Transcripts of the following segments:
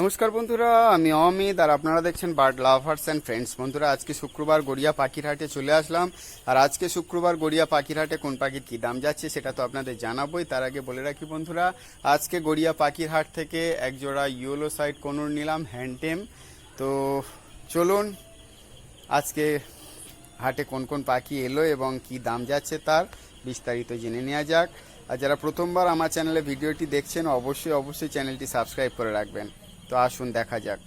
নমস্কার বন্ধুরা, আমি অমিত আর আপনারা দেখছেন বার্ড লাভার্স অ্যান্ড ফ্রেন্ডস বন্ধুরা, আজকে শুক্রবার গড়িয়া পাখিরহাটে চলে আসলাম। আর আজকে শুক্রবার গড়িয়া পাখিরহাটে কোন পাখির কী দাম যাচ্ছে সেটা তো আপনাদের জানাবোই। তার আগে বলে রাখি বন্ধুরা, আজকে গড়িয়া পাখিরহাট থেকে এক জোড়া ইয়েলো সাইড কোনুর নিলাম হ্যান্ডটেম তো চলুন, আজকে হাটে কোন কোন পাখি এলো এবং কি দাম যাচ্ছে তার, বিস্তারিত জেনে নেওয়া যাক। আর যারা প্রথমবার আমার চ্যানেলে ভিডিওটি দেখছেন, অবশ্যই অবশ্যই চ্যানেলটি সাবস্ক্রাইব করে রাখবেন। তো আসুন, দেখা যাক।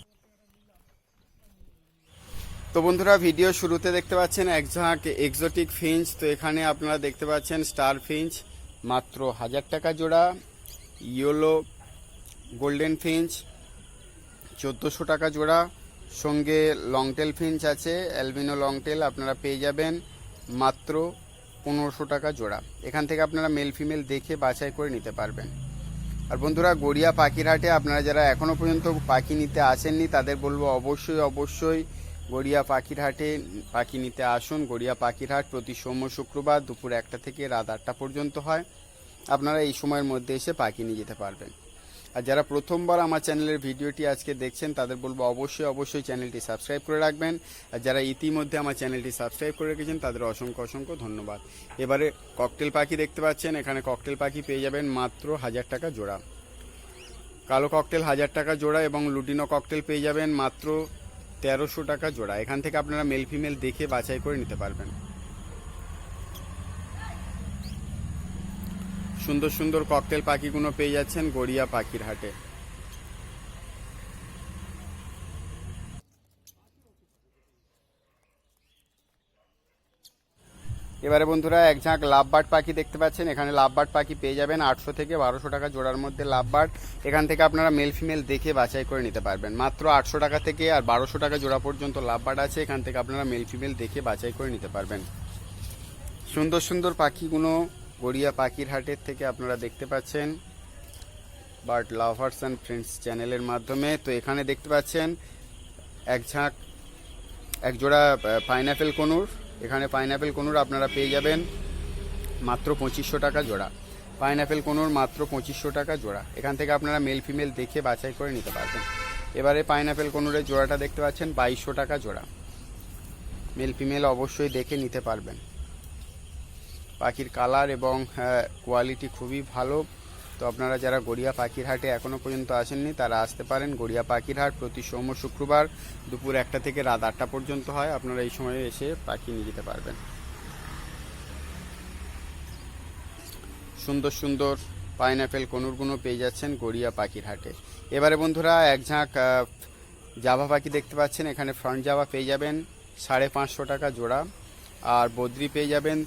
তো বন্ধুরা, ভিডিও শুরুতে দেখতে পাচ্ছেন এক ঝাঁক এক্সোটিক ফিঞ্চ তো এখানে আপনারা দেখতে পাচ্ছেন স্টার ফিঞ্চ মাত্র হাজার টাকা জোড়া। ইয়েলো গোল্ডেন ফিঞ্চ চোদ্দোশো টাকা জোড়া। সঙ্গে লংটেল ফিঞ্চ আছে অ্যালবিনো লংটেল আপনারা পেয়ে যাবেন মাত্র পনেরোশো টাকা জোড়া। এখান থেকে আপনারা মেল ফিমেল দেখে বাছাই করে নিতে পারবেন। আর বন্ধুরা গড়িয়া পাখিরহাটে আপনারা যারা এখনও পর্যন্ত পাখি নিতে আসেননি, তাদের বলব অবশ্যই অবশ্যই গড়িয়া পাখিরহাটে পাখি নিতে আসুন। গড়িয়া পাখিরহাট প্রতি সোম শুক্রবার দুপুর একটা থেকে রাত আটটা পর্যন্ত হয়। আপনারা এই সময়ের মধ্যে এসে পাখি নিয়ে যেতে পারবেন। আর যারা প্রথমবার আমার চ্যানেলের ভিডিওটি আজকে দেখছেন, তাদের বলব অবশ্যই অবশ্যই চ্যানেলটি সাবস্ক্রাইব করে রাখবেন। আর যারা ইতিমধ্যে আমার চ্যানেলটি সাবস্ক্রাইব করে রেখেছেন, তাদের অসংখ্য অসংখ্য ধন্যবাদ। এবারে ককটেল পাখি দেখতে পাচ্ছেন, এখানে ককটেল পাখি পেয়ে যাবেন মাত্র হাজার টাকা জোড়া। কালো ককটেল হাজার টাকা জোড়া এবং লুটিনো ককটেল পেয়ে যাবেন মাত্র তেরোশো টাকা জোড়া। এখান থেকে আপনারা মেল ফিমেল দেখে বাছাই করে নিতে পারবেন। সুন্দর সুন্দর ককটেল পাখিগুলো পেয়ে যাচ্ছেন গড়িয়া পাখির হাটে। এবারে বন্ধুরা, এক ঝাঁক লাভবার্ড পাখি দেখতে পাচ্ছেন। এখানে লাভবার্ড পাখি পেয়ে যাবেন আটশো থেকে বারোশো টাকা জোড়ার মধ্যে লাভবার্ড। এখান থেকে আপনারা মেল ফিমেল দেখে বাছাই করে নিতে পারবেন। মাত্র আটশো টাকা থেকে আর বারোশো টাকা জোড়া পর্যন্ত লাভবার্ড আছে। এখান থেকে আপনারা মেল ফিমেল দেখে বাছাই করে নিতে পারবেন। সুন্দর সুন্দর পাখিগুলো গড়িয়া পাখির হাটের থেকে আপনারা দেখতে পাচ্ছেন বার্ড লাভার্স অ্যান্ড ফ্রেন্ডস চ্যানেলের মাধ্যমে। তো এখানে দেখতে পাচ্ছেন এক ঝাঁক, এক জোড়া পাইনাপেল কনুর। এখানে পাইনাপেল কনুর আপনারা পেয়ে যাবেন মাত্র পঁচিশশো টাকা জোড়া। পাইনাপেল কনুর মাত্র পঁচিশশো টাকা জোড়া। এখান থেকে আপনারা মেল ফিমেল দেখে বাছাই করে নিতে পারবেন। এবারে পাইনাপেল কনুরের জোড়াটা দেখতে পাচ্ছেন বাইশশো টাকা জোড়া। মেল ফিমেল অবশ্যই দেখে নিতে পারবেন। পাখির কালার এবং কোয়ালিটি খুবই ভালো। তো আপনারা যারা গড়িয়া পাখির হাটে এখনও পর্যন্ত আসেননি, তারা আসতে পারেন। গড়িয়া পাখির হাট প্রতি সোম শুক্রবার দুপুর একটা থেকে রাত আটটা পর্যন্ত হয়। আপনারা এই সময়ে এসে পাখি নিয়ে যেতে পারবেন। সুন্দর সুন্দর পাইনাপেল কনুরগুলো পেয়ে যাচ্ছেন গড়িয়া পাখির হাটে এবারে বন্ধুরা, এক ঝাঁক জাভা পাখি দেখতে পাচ্ছেন। এখানে ফ্রন্ট জাভা পেয়ে যাবেন সাড়ে পাঁচশো টাকা জোড়া। আর বদ্রি পেয়ে যাবেন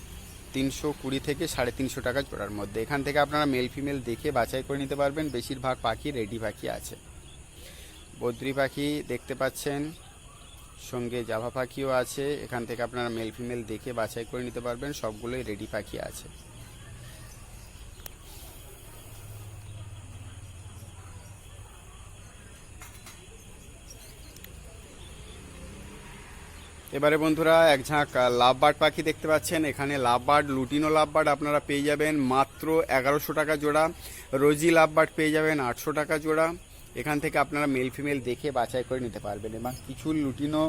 তিনশো কুড়ি থেকে সাড়ে তিনশো টাকা জোড়ার মধ্যে। এখান থেকে আপনারা মেল ফিমেল দেখে বাছাই করে নিতে পারবেন। বেশিরভাগ পাখি রেডি পাখি আছে। বদ্রি পাখি দেখতে পাচ্ছেন। সঙ্গে জাভা পাখিও আছে। এখান থেকে আপনারা মেল ফিমেল দেখে বাছাই করে নিতে পারবেন। সবগুলোই রেডি পাখি আছে। এবারে বন্ধুরা এক ঝাঁক লাভবার্ড পাখি দেখতে পাচ্ছেন। এখানে লাভবার্ড, লুটিনো লাভবার্ড আপনারা পেয়ে যাবেন। মাত্র এগারোশো টাকা জোড়া। রোজি লাভবার্ড পেয়ে যাবেন আটশো টাকা জোড়া। এখান থেকে আপনারা মেল ফিমেল দেখে বাছাই করে নিতে পারবেন। এবং কিছু লুটিনো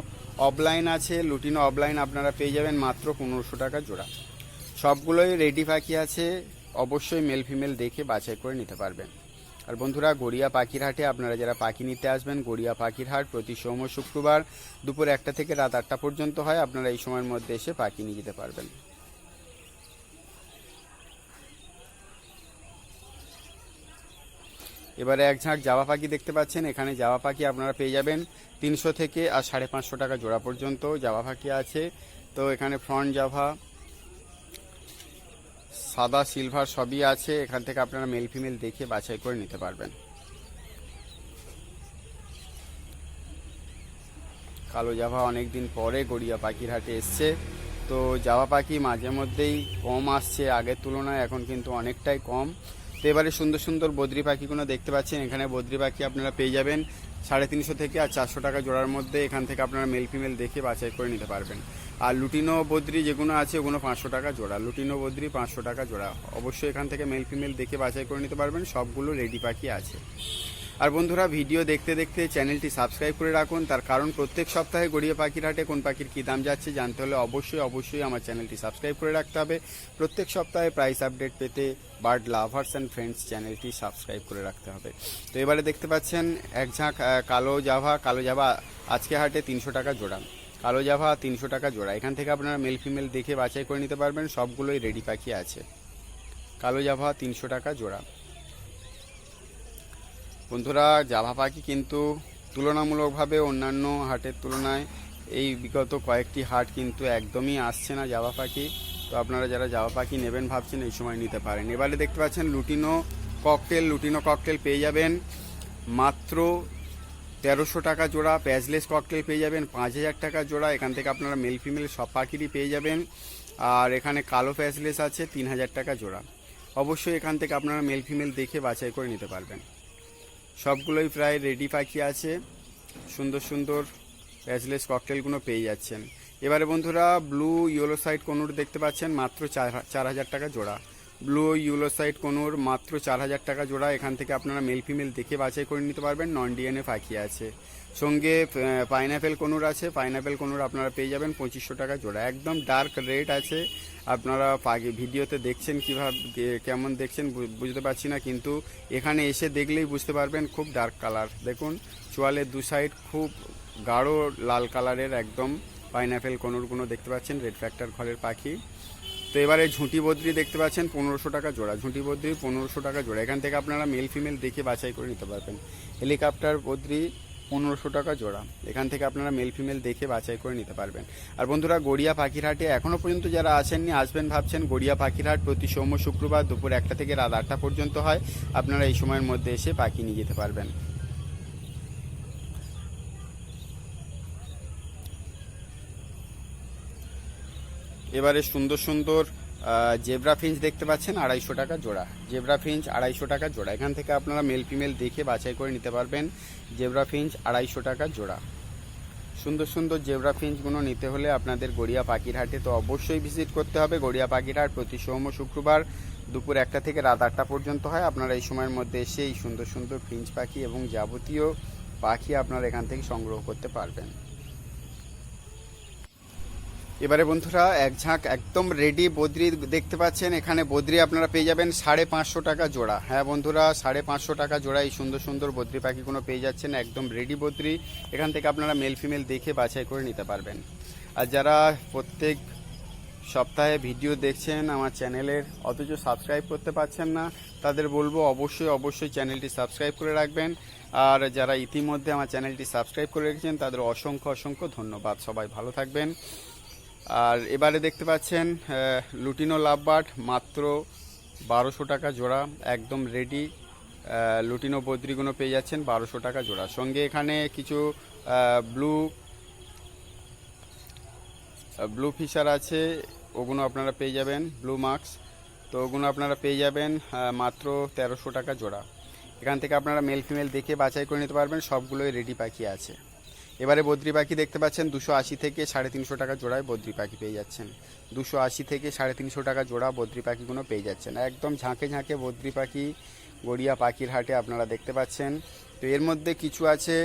অফলাইন আছে। লুটিনো অফলাইন আপনারা পেয়ে যাবেন মাত্র পনেরোশো টাকা জোড়া। সবগুলোই রেডি পাখি আছে। অবশ্যই মেল ফিমেল দেখে বাছাই করে নিতে পারবেন। আর বন্ধুরা, গড়িয়া পাখির হাটে আপনারা যারা পাখি নিতে আসবেন, গড়িয়া পাখির হাট প্রতি সোম শুক্রবার দুপুর একটা থেকে রাত আটটা পর্যন্ত হয়। আপনারা এই সময়ের মধ্যে এসে পাখি নিয়ে যেতে পারবেন। এবারে এক ঝাঁক জাবা পাখি দেখতে পাচ্ছেন। এখানে জাবা পাখি আপনারা পেয়ে যাবেন তিনশো থেকে আর সাড়ে পাঁচশো টাকা জোড়া পর্যন্ত জাবা পাখি আছে। তো এখানে ফ্রন্ট জাভা সাদা, সিলভার সবই আছে। এখান থেকে আপনারা মেল ফিমেল দেখে বাছাই করে নিতে পারবেন। কালো জাভা অনেক দিন পরে গড়িয়া পাখির হাটে এসছে। তো জাভা পাখি মাঝে মধ্যেই কম আসছে, আগের তুলনায় এখন কিন্তু অনেকটাই কম। তো এবারে সুন্দর সুন্দর বদ্রি পাখিগুলো দেখতে পাচ্ছেন। এখানে বদ্রি পাখি আপনারা পেয়ে যাবেন। সাড়ে তিনশো থেকে আর চারশো টাকা জোড়ার মধ্যে এখান থেকে আপনারা মেল ফিমেল দেখে বাছাই করে নিতে পারবেন। আর লুটিনো বদ্রি যেগুলো আছে, ওগুলো পাঁচশো টাকা জোড়া। লুটিনো বদ্রি পাঁচশো টাকা জোড়া। অবশ্যই এখান থেকে মেল ফিমেল দেখে বাছাই করে নিতে পারবেন। সবগুলো রেডি পাখি আছে। আর বন্ধুরা ভিডিও দেখতে দেখতে চ্যানেলটি সাবস্ক্রাইব করে রাখুন। তার কারণ, প্রত্যেক সপ্তাহে গড়িয়া পাখির হাটে কোন পাখির কী দাম যাচ্ছে জানতে হলে অবশ্যই অবশ্যই আমার চ্যানেলটি সাবস্ক্রাইব করে রাখতে হবে। প্রত্যেক সপ্তাহে প্রাইস আপডেট পেতে বার্ড লাভার্স অ্যান্ড ফ্রেন্ডস চ্যানেলটি সাবস্ক্রাইব করে রাখতে হবে। তো এবারে দেখতে পাচ্ছেন, এক ঝাঁক কালো জাভা। কালো জাভা আজকে হাটে তিনশো টাকা জোড়া। কালো জাভা, তিনশো টাকা জোড়া। এখান থেকে আপনারা মেল ফিমেল দেখে বাছাই করে নিতে পারবেন, সবগুলোই রেডি পাখি আছে। কালো জাভা, তিনশো টাকা জোড়া। বন্ধুরা, জাভা পাখি কিন্তু তুলনামূলকভাবে অন্যান্য হাটের তুলনায় এই বিগত কয়েকটি হাট কিন্তু একদমই আসছে না জাভা পাখি। তো আপনারা যারা জাভা পাখি নেবেন ভাবছেন, এই সময় নিতে পারেন। এবারে দেখতে পাচ্ছেন লুটিনো ককটেল লুটিনো ককটেল পেয়ে যাবেন মাত্র তেরোশো টাকা জোড়া প্যাজলেস ককটেল পেয়ে যাবেন, পাঁচ হাজার টাকা জোড়া। এখান থেকে আপনারা মেল ফিমেল সব পাখিরই পেয়ে যাবেন। আর এখানে কালো প্যাজলেস আছে, তিন হাজার টাকা জোড়া। অবশ্যই এখান থেকে আপনারা মেল ফিমেল দেখে বাছাই করে নিতে পারবেন। সবগুলোই প্রায় রেডি পাখি আছে। সুন্দর সুন্দর প্যাজলেস ককটেলগুলো পেয়ে যাচ্ছেন। এবারে বন্ধুরা, ব্লু, ইয়েলো সাইড কোনুর দেখতে পাচ্ছেন, মাত্র চার চার হাজার টাকা জোড়া। ব্লু ইউলো সাইড কোনুর মাত্র চার হাজার টাকা জোড়া। এখান থেকে আপনারা মেল ফিমেল দেখে বাছাই করে নিতে পারবেন। নন ডিএনএ পাখি আছে। সঙ্গে পাইনাপেল কোনুর আছে। পাইনাপেল কোনুর আপনারা পেয়ে যাবেন পঁচিশশো টাকা জোড়া। একদম ডার্ক রেড আছে। আপনারা পাখি ভিডিওতে দেখছেন কীভাবে কেমন দেখছেন বুঝতে পারছি না, কিন্তু এখানে এসে দেখলেই বুঝতে পারবেন খুব ডার্ক কালার দেখুন, চোয়ালের দু সাইড খুব গাঢ় লাল কালারের একদম পাইনাপেল কোনুরগুলো দেখতে পাচ্ছেন। রেড ফ্যাক্টর ঘরের পাখি। তো এবারে ঝুঁটি বদ্রি দেখতে পাচ্ছেন, পনেরোশো টাকা জোড়া। ঝুঁটি বদ্রি পনেরোশো টাকা জোড়া। এখান থেকে আপনারা মেল ফিমেল দেখে বাছাই করে নিতে পারবেন। হেলিকপ্টার বদ্রি পনেরোশো টাকা জোড়া। এখান থেকে আপনারা মেল ফিমেল দেখে বাছাই করে নিতে পারবেন। আর বন্ধুরা, গড়িয়া পাখিরহাটে এখনও পর্যন্ত যারা আসেননি, আসবেন ভাবছেন গড়িয়া পাখিরহাট প্রতি সোম শুক্রবার দুপুর একটা থেকে রাত আটটা পর্যন্ত হয়। আপনারা এই সময়ের মধ্যে এসে পাখি নিয়ে যেতে পারবেন। এবারে সুন্দর সুন্দর জেব্রা ফিঞ্চ দেখতে পাচ্ছেন, আড়াইশো টাকা জোড়া। জেব্রা ফিঞ্চ, আড়াইশো টাকা জোড়া। এখান থেকে আপনারা মেল ফিমেল দেখে বাছাই করে নিতে পারবেন। জেব্রা ফিঞ্চ, আড়াইশো টাকা জোড়া। সুন্দর সুন্দর জেব্রা ফিঞ্চগুলো নিতে হলে আপনাদের গড়িয়া পাখিরহাটে তো অবশ্যই ভিজিট করতে হবে। গড়িয়া পাখিরহাট প্রতি সোম শুক্রবার দুপুর একটা থেকে রাত আটটা পর্যন্ত হয়। আপনারা এই সময়ের মধ্যে এসে এই সুন্দর সুন্দর ফিঞ্চ পাখি এবং যাবতীয় পাখি আপনারা এখান থেকে সংগ্রহ করতে পারবেন। এবারে বন্ধুরা, এক ঝাঁক একদম রেডি বদ্রি দেখতে পাচ্ছেন। এখানে বদ্রি আপনারা পেয়ে যাবেন সাড়ে পাঁচশো টাকা জোড়া। হ্যাঁ বন্ধুরা, সাড়ে পাঁচশো টাকা জোড়া এই সুন্দর সুন্দর বদ্রি পাখিগুলো পেয়ে যাচ্ছেন, একদম রেডি বদ্রি। এখান থেকে আপনারা মেল ফিমেল দেখে বাছাই করে নিতে পারবেন। আর যারা প্রত্যেক সপ্তাহে ভিডিও দেখছেন আমার চ্যানেলের, অথচ সাবস্ক্রাইব করতে পারছেন না, তাদের বলব অবশ্যই অবশ্যই চ্যানেলটি সাবস্ক্রাইব করে রাখবেন। আর যারা ইতিমধ্যে আমার চ্যানেলটি সাবস্ক্রাইব করে রেখেছেন, তাদের অসংখ্য অসংখ্য ধন্যবাদ। সবাই ভালো থাকবেন। আর এবারে দেখতে পাচ্ছেন লুটিনো লাভবার্ড মাত্র বারোশো টাকা জোড়া, একদম রেডি লুটিনো বদ্রিগুলো পেয়ে যাচ্ছেন বারোশো টাকা জোড়া। সঙ্গে এখানে কিছু ব্লু ব্লু ফিশার আছে ওগুলো আপনারা পেয়ে যাবেন ব্লু মার্কস তো ওগুলো আপনারা পেয়ে যাবেন মাত্র তেরোশো টাকা জোড়া। এখান থেকে আপনারা মেল ফিমেল দেখে বাছাই করে নিতে পারবেন, সবগুলোই রেডি পাখি আছে। এবারে বদ্রি পাখি দেখতে পাচ্ছেন দুশো আশি থেকে সাড়ে তিনশো টাকা জোড়ায় বদ্রি পাখি পেয়ে যাচ্ছেন। দুশো আশি থেকে সাড়ে তিনশো টাকা জোড়া বদ্রি পাখিগুলো পেয়ে যাচ্ছেন। একদম ঝাঁকে ঝাঁকে বদ্রি পাখি গড়িয়া পাখির হাটে আপনারা দেখতে পাচ্ছেন। তো এর মধ্যে কিছু আছে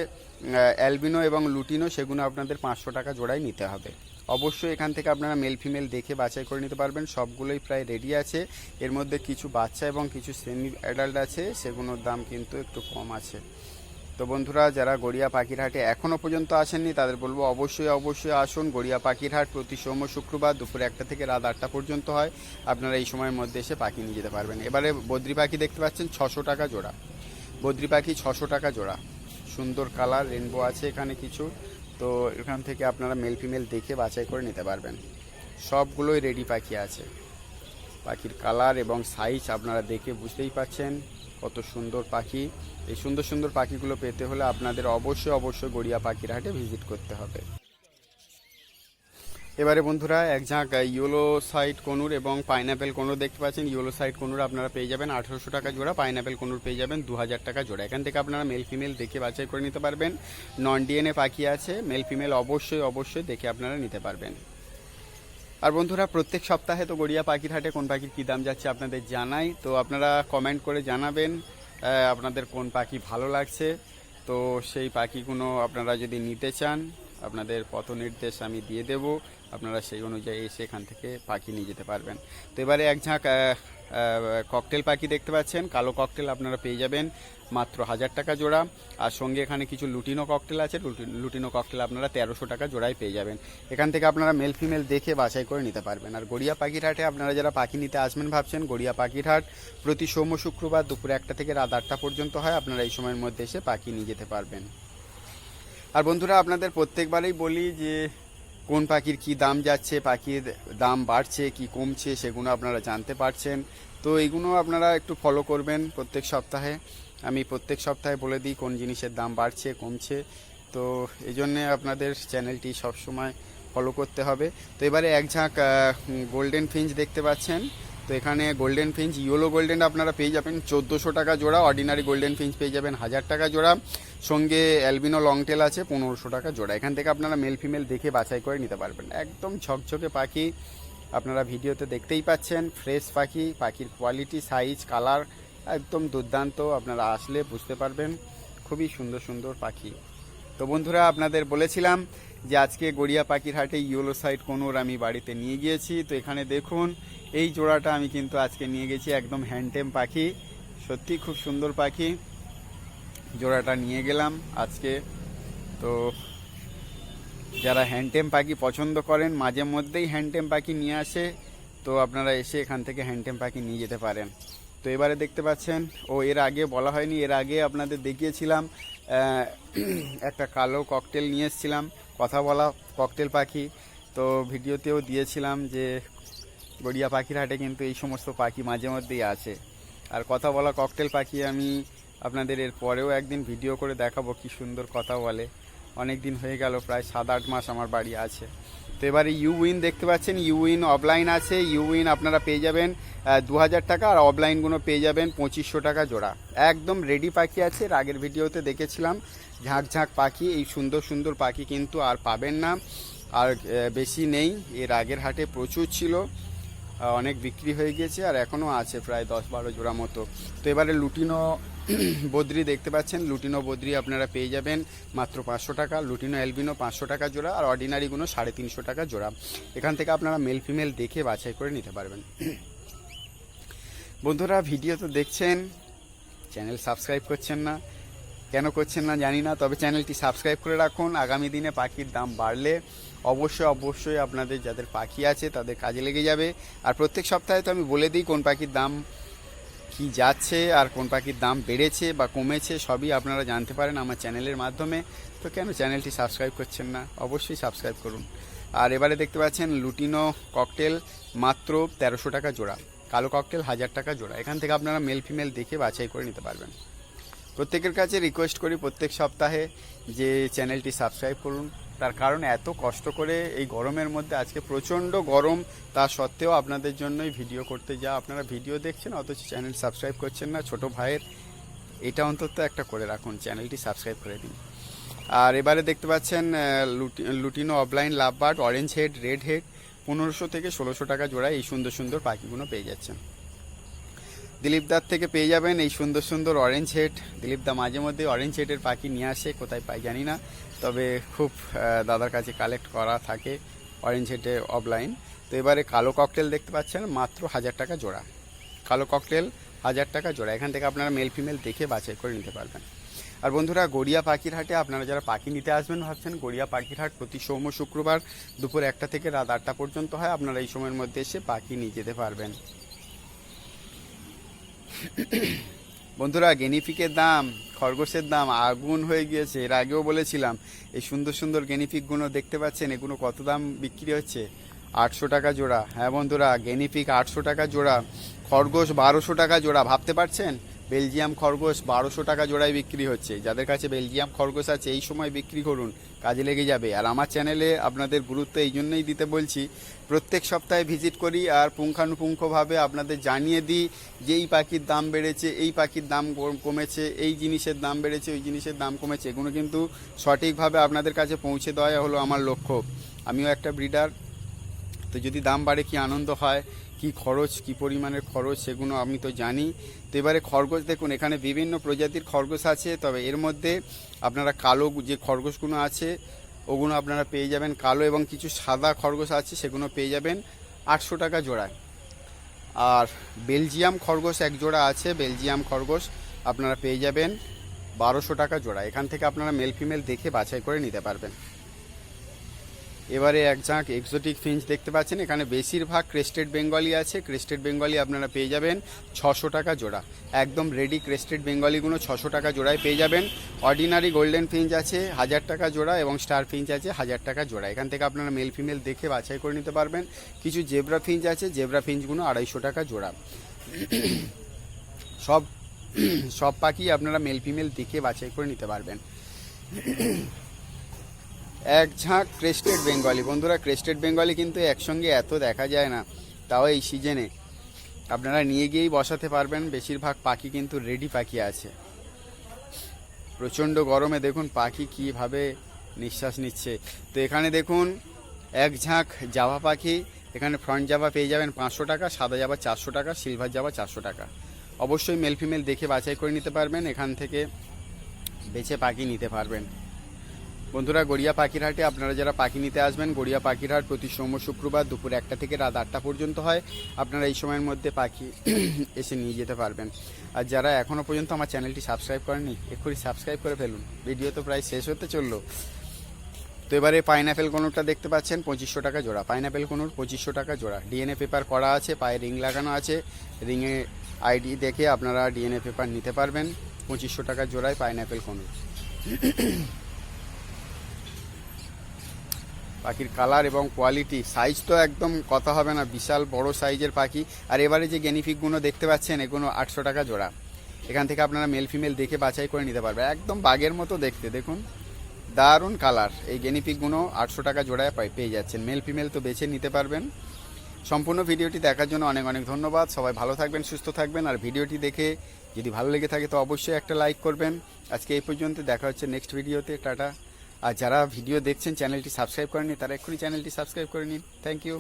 অ্যালবিনো এবং লুটিনো, সেগুলো আপনাদের পাঁচশো টাকা জোড়ায় নিতে হবে। অবশ্যই এখান থেকে আপনারা মেল ফিমেল দেখে বাছাই করে নিতে পারবেন। সবগুলোই প্রায় রেডি আছে। এর মধ্যে কিছু বাচ্চা এবং কিছু সেমি অ্যাডাল্ট আছে, সেগুলোর দাম কিন্তু একটু কম আছে। তো বন্ধুরা, যারা গড়িয়া পাখিরহাটে এখনও পর্যন্ত আসেননি, তাদের বলব অবশ্যই অবশ্যই আসুন। গড়িয়া পাখিরহাট প্রতি সোম শুক্রবার দুপুর একটা থেকে রাত আটটা পর্যন্ত হয়। আপনারা এই সময়ের মধ্যে এসে পাখি নিয়ে যেতে পারবেন। এবারে বদ্রি পাখি দেখতে পাচ্ছেন, ছশো টাকা জোড়া। বদ্রি পাখি ছশো টাকা জোড়া। সুন্দর কালার, রেনবো আছে এখানে কিছু। তো এখান থেকে আপনারা মেল ফিমেল দেখে বাছাই করে নিতে পারবেন। সবগুলোই রেডি পাখি আছে। পাখির কালার এবং সাইজ আপনারা দেখে বুঝতেই পাচ্ছেন কত সুন্দর পাখি। এই সুন্দর সুন্দর পাখিগুলো পেতে হলে আপনাদের অবশ্যই অবশ্যই গড়িয়া পাখির হাটে ভিজিট করতে হবে। এবারে বন্ধুরা, এক ঝাঁক ইয়েলো সাইড কনুর এবং পাইনাপেল কনুর দেখতে পাচ্ছেন। ইয়েলো সাইড কনুর আপনারা পেয়ে যাবেন আঠারোশো টাকা জোড়া পাইনাপেল কনুর পেয়ে যাবেন দু হাজার টাকা জোড়া। এখান থেকে আপনারা মেল ফিমেল দেখে বাছাই করে নিতে পারবেন। নন ডিএনএ পাখি আছে মেল ফিমেল অবশ্যই অবশ্যই দেখে আপনারা নিতে পারবেন। আর বন্ধুরা, প্রত্যেক সপ্তাহে তো গড়িয়া পাখির হাটে কোন পাখির কী দাম যাচ্ছে আপনাদের জানাই। তো আপনারা কমেন্ট করে জানাবেন আপনাদের কোন পাখি ভালো লাগছে। তো সেই পাখিগুলো আপনারা যদি নিতে চান, আপনাদের পথ নির্দেশ আমি দিয়ে দেব। আপনারা সেই অনুযায়ী এসে এখান থেকে পাখি নিয়ে যেতে পারবেন। তো এবারে এক ঝাঁক ককটেল পাখি দেখতে পাচ্ছেন। কালো ককটেল আপনারা পেয়ে যাবেন মাত্র হাজার টাকা জোড়া। আর সঙ্গে এখানে কিছু লুটিনো ককটেল আছে। লুটি- লুটিনো ককটেল আপনারা তেরোশো টাকা জোড়ায় পেয়ে যাবেন। এখান থেকে আপনারা মেল ফিমেল দেখে বাছাই করে নিতে পারবেন। আর গড়িয়া পাখির হাটে আপনারা যারা পাখি নিতে আসবেন ভাবছেন, গড়িয়া পাখির হাট প্রতি সোম শুক্রবার দুপুর একটা থেকে রাত আটটা পর্যন্ত হয়। আপনারা এই সময়ের মধ্যে এসে পাখি নিয়ে যেতে পারবেন। আর বন্ধুরা, আপনাদের প্রত্যেকবারেই বলি যে কোন পাখির কি দাম যাচ্ছে, পাখির দাম বাড়ছে, কি কমছে, সেগুলো আপনারা জানতে পারছেন। তো এগুলো আপনারা একটু ফলো করবেন প্রত্যেক সপ্তাহে। আমি প্রত্যেক সপ্তাহে বলে দিই কোন জিনিসের দাম বাড়ছে, কমছে। তো এই জন্যে আপনাদের চ্যানেলটি সবসময় ফলো করতে হবে। তো এবারে এক ঝাঁক গোল্ডেন ফিঞ্চ দেখতে পাচ্ছেন। তো এখানে গোল্ডেন ফিঞ্চ ইয়েলো গোল্ডেন আপনারা পেয়ে যাবেন। চোদ্দোশো টাকা জোড়া অর্ডিনারি গোল্ডেন ফিঞ্চ পেয়ে যাবেন হাজার টাকা জোড়া। সঙ্গে অ্যালবিনো লং টেল আছে, পনেরোশো টাকা জোড়া। এখান থেকে আপনারা মেল ফিমেল দেখে বাছাই করে নিতে পারবেন। একদম ঝকঝকে পাখি আপনারা ভিডিওতে দেখতেই পাচ্ছেন। ফ্রেশ পাখি, পাখির কোয়ালিটি সাইজ কালার একদম দুর্দান্ত। আপনারা আসলে বুঝতে পারবেন। খুবই সুন্দর সুন্দর পাখি। তো বন্ধুরা, আপনাদের বলেছিলাম যে আজকে গড়িয়া পাখির হাটে ইয়েলো সাইড কোনোর আমি বাড়িতে নিয়ে গিয়েছি। তো এখানে দেখুন, এই জোড়াটা আমি কিন্তু আজকে নিয়ে গেছি একদম হ্যান্ডটেম পাখি। সত্যি খুব সুন্দর পাখি। জোড়াটা নিয়ে গেলাম আজকে। তো যারা হ্যান্ডটেম পাখি পছন্দ করেন, মাঝে মধ্যেই হ্যান্ডটেম পাখি নিয়ে আসে। তো আপনারা এসে এখান থেকে হ্যান্ডটেম পাখি নিয়ে যেতে পারেন। তো এবারে দেখতে পাচ্ছেন, ও এর আগে বলা হয়নি, এর আগে আপনাদের দেখিয়েছিলাম একটা কালো ককটেল নিয়ে এসেছিলাম। কথা বলা ককটেল পাখি। তো ভিডিওতেও দিয়েছিলাম যে গড়িয়া পাখির হাটে কিন্তু এই সমস্ত পাখি মাঝে মধ্যেই আছে। আর কথা বলা ককটেল পাখি আমি আপনাদের এর পরেও একদিন ভিডিও করে দেখাবো কি সুন্দর কথা বলে। অনেক দিন হয়ে গেল, প্রায় সাত আট মাস আমার বাড়ি আছে। তো এবারে ইউইন দেখতে পাচ্ছেন ইউইন অফলাইন আছে ইউইন আপনারা পেয়ে যাবেন দু হাজার টাকা আর অফলাইনগুলো পেয়ে যাবেন পঁচিশশো টাকা জোড়া। একদম রেডি পাখি আছে আগের ভিডিওতে দেখেছিলাম, ঝাঁক ঝাঁক পাখি, এই সুন্দর সুন্দর পাখি কিন্তু আর পাবেন না। আর বেশি নেই, এর আগের হাটে প্রচুর ছিল অনেক বিক্রি হয়ে গিয়েছে আর এখনও আছে প্রায় দশ বারো জোড়া মতো। তো এবারে লুটিনো বদ্রি দেখতে পাচ্ছেন, লুটিনো বদ্রি আপনারা পেয়ে যাবেন মাত্র পাঁচশো টাকা, লুটিনো এলবিনো পাঁচশো টাকা জোড়া আর অর্ডিনারিগুলো সাড়ে তিনশো টাকা জোড়া। এখান থেকে আপনারা মেল ফিমেল দেখে বাছাই করে নিতে পারবেন। বন্ধুরা, ভিডিও তো দেখছেন, চ্যানেল সাবস্ক্রাইব করছেন না, কেন করছেন না জানি না, তবে চ্যানেলটি সাবস্ক্রাইব করে রাখুন। আগামী দিনে পাখির দাম বাড়লে অবশ্যই অবশ্যই আপনাদের, যাদের পাখি আছে, তাদের কাজে লেগে যাবে। আর প্রত্যেক সপ্তাহে তো আমি বলে দিই কোন পাখির দাম কি যাচ্ছে আর কোন পাখির দাম বেড়েছে বা কমেছে সবই আপনারা জানতে পারেন আমার চ্যানেলের মাধ্যমে। তো কেন চ্যানেলটি সাবস্ক্রাইব করছেন না? অবশ্যই সাবস্ক্রাইব করুন। আর এবারে দেখতে পাচ্ছেন লুটিনো ককটেল মাত্র তেরোশো টাকা জোড়া, কালো ককটেল হাজার টাকা জোড়া। এখান থেকে আপনারা মেল ফিমেল দেখে বাছাই করে নিতে পারবেন। প্রত্যেকের কাছে রিকোয়েস্ট করি প্রত্যেক সপ্তাহে যে চ্যানেলটি সাবস্ক্রাইব করুন। তার কারণ এত কষ্ট করে এই গরমের মধ্যে, আজকে প্রচণ্ড গরম, তা সত্ত্বেও আপনাদের জন্যই ভিডিও করতে যা। আপনারা ভিডিও দেখছেন, অথচ চ্যানেল সাবস্ক্রাইব করছেন না, ছোট ভাইয়ের। এটা অন্তত একটা করে রাখুন, চ্যানেলটি সাবস্ক্রাইব করে দিন। আর এবারে দেখতে পাচ্ছেন লুটি- lutino offline love bird orange head red head পনেরোশো থেকে ষোলোশো টাকা জোড়ায় এই সুন্দর সুন্দর পাখিগুলো পেয়ে যাচ্ছেন। দিলীপ দার থেকে পেয়ে যাবেন এই সুন্দর সুন্দর অরেঞ্জ হেড দিলীপ দা মাঝে মধ্যে অরেঞ্জ হেডের পাখি নিয়ে আসে, কোথায় পাই জানি না। তবে খুব দাদার কাছে কালেক্ট করা থাকে অরেঞ্জ হেডে অফলাইন তো এবারে কালো ককটেল দেখতে পাচ্ছেন, মাত্র হাজার টাকা জোড়া। কালো ককটেল হাজার টাকা জোড়া। এখান থেকে আপনারা মেল ফিমেল দেখে বাছাই করে নিতে পারবেন। আর বন্ধুরা, গড়িয়া পাখির হাটে আপনারা যারা পাখি নিতে আসবেন ভাবছেন, গড়িয়া পাখির হাট প্রতি সোম শুক্রবার দুপুর একটা থেকে রাত আটটা পর্যন্ত হয়। আপনারা এই সময়ের মধ্যে এসে পাখি নিয়ে যেতে পারবেন। বন্ধুরা, গেনিফিকের দাম, খরগোশের দাম আগুন হয়ে গিয়েছে। এর আগেও বলেছিলাম, এই সুন্দর সুন্দর গেনিফিকগুলো দেখতে পাচ্ছেন, এগুলো কত দাম বিক্রি হচ্ছে? আটশো টাকা জোড়া। হ্যাঁ বন্ধুরা, গেনিফিক আটশো টাকা জোড়া, খরগোশ বারোশো টাকা জোড়া। ভাবতে পারছেন? বেলজিয়াম খরগোশ বারোশো টাকা জোড়ায় বিক্রি হচ্ছে। যাদের কাছে বেলজিয়াম খরগোশ আছে, এই সময় বিক্রি করুন, কাজে লেগে যাবে। আর আমার চ্যানেলে আপনাদের গুরুত্ব এই জন্যই দিতে বলছি, প্রত্যেক সপ্তাহে ভিজিট করি আর পুঙ্খানুপুঙ্খভাবে আপনাদের জানিয়ে দিই যে এই পাখির দাম বেড়েছে, এই পাখির দাম কমেছে, এই জিনিসের দাম বেড়েছে, ওই জিনিসের দাম কমেছে। এগুলো কিন্তু সঠিকভাবে আপনাদের কাছে পৌঁছে দেওয়া হলো আমার লক্ষ্য। আমিও একটা ব্রিডার, তো যদি দাম বাড়ে কি আনন্দ হয়? কি খরচ, কি পরিমাণের খরচ সেগুলো আমি তো জানি। তো এবারে খরগোশ দেখুন, এখানে বিভিন্ন প্রজাতির খরগোশ আছে, তবে এর মধ্যে আপনারা কালো যে খরগোশগুলো আছে, ওগুলো আপনারা পেয়ে যাবেন কালো এবং কিছু সাদা খরগোশ আছে, সেগুলো পেয়ে যাবেন আটশো টাকা জোড়ায়। আর বেলজিয়াম খরগোশ এক জোড়া আছে, বেলজিয়াম খরগোশ আপনারা পেয়ে যাবেন বারোশো টাকা জোড়া এখান থেকে আপনারা মেল ফিমেল দেখে বাছাই করে নিতে পারবেন। এবারে এক ঝাঁক এক্সোটিক ফিঞ্চ দেখতে পাচ্ছেন। এখানে বেশিরভাগ ক্রেস্টেড বেঙ্গলি আছে। ক্রেস্টেড বেঙ্গলি আপনারা পেয়ে যাবেন ছশো টাকা জোড়া। একদম রেডি ক্রেস্টেড বেঙ্গলিগুলো ছশো টাকা জোড়ায় পেয়ে যাবেন। অর্ডিনারি গোল্ডেন ফিঞ্চ আছে, হাজার টাকা জোড়া এবং স্টার ফিঞ্চ আছে, হাজার টাকা জোড়া। এখান থেকে আপনারা মেল ফিমেল দেখে বাছাই করে নিতে পারবেন। কিছু জেব্রা ফিঞ্চ আছে জেব্রা ফিঞ্চগুলো আড়াইশো টাকা জোড়া। সব সব পাখি আপনারা মেল ফিমেল দেখে বাছাই করে নিতে পারবেন। এক ঝাঁক ক্রেস্টেড বেঙ্গলি বন্ধুরা ক্রেস্টেড বেঙ্গলি কিন্তু একসঙ্গে এত দেখা যায় না, তাও এই সিজনে আপনারা নিয়ে গিয়েই বসাতে পারবেন, বেশিরভাগ পাখি কিন্তু রেডি পাখি আছে। প্রচণ্ড গরমে দেখুন পাখি কীভাবে নিঃশ্বাস নিচ্ছে। তো এখানে দেখুন, এক ঝাঁক জাভা পাখি, এখানে ফ্রন্ট জাভা পেয়ে যাবেন পাঁচশো টাকা, সাদা জাভা চারশো টাকা সিলভার জাভা চারশো টাকা। অবশ্যই মেল ফিমেল দেখে বাছাই করে নিতে পারবেন, এখান থেকে বেছে পাখি নিতে পারবেন। বন্ধুরা, গড়িয়া পাখির হাটে আপনারা যারা পাখি নিতে আসবেন, গড়িয়া পাখিরহাট প্রতি সোম শুক্রবার দুপুর একটা থেকে রাত আটটা পর্যন্ত হয়। আপনারা এই সময়ের মধ্যে পাখি এসে নিয়ে যেতে পারবেন। আর যারা এখনও পর্যন্ত আমার চ্যানেলটি সাবস্ক্রাইব করেনি এক্ষুনি সাবস্ক্রাইব করে ফেলুন। ভিডিও তো প্রায় শেষ হতে চলল। তো এবারে পাইনাপেল কোনোরটা দেখতে পাচ্ছেন? পঁচিশশো টাকা জোড়া। পাইনাপেল কোনোর পঁচিশশো টাকা জোড়া। ডিএনএ পেপার করা আছে, পায়ে রিং লাগানো আছে। রিংয়ে আইডি দেখে আপনারা ডিএনএ পেপার নিতে পারবেন। পঁচিশশো টাকা জোড়ায় পাইনাপেল কোনোর। পাখির কালার এবং কোয়ালিটি সাইজ তো একদম কথা হবে না, বিশাল বড় সাইজের পাখি। আর এবারে যে গেনিফিকগুলো দেখতে পাচ্ছেন, এগুলো আটশো টাকা জোড়া। এখান থেকে আপনারা মেল ফিমেল দেখে বাছাই করে নিতে পারবেন। একদম বাঘের মতো দেখতে, দেখুন। দারুণ কালার এই গেনিপিকগুলো আটশো টাকা জোড়ায় পেয়ে যাচ্ছেন। মেল ফিমেল তো বেছে নিতে পারবেন। সম্পূর্ণ ভিডিওটি দেখার জন্য অনেক অনেক ধন্যবাদ। সবাই ভালো থাকবেন, সুস্থ থাকবেন। আর ভিডিওটি দেখে যদি ভালো লেগে থাকে, তো অবশ্যই একটা লাইক করবেন। আজকে এই পর্যন্ত দেখা হচ্ছে নেক্সট ভিডিওতে টাটা। আর যারা ভিডিও দেখছেন, চ্যানেলটি সাবস্ক্রাইব করেনি তারা এক্ষুনি চ্যানেলটি সাবস্ক্রাইব করে নিন। Thank you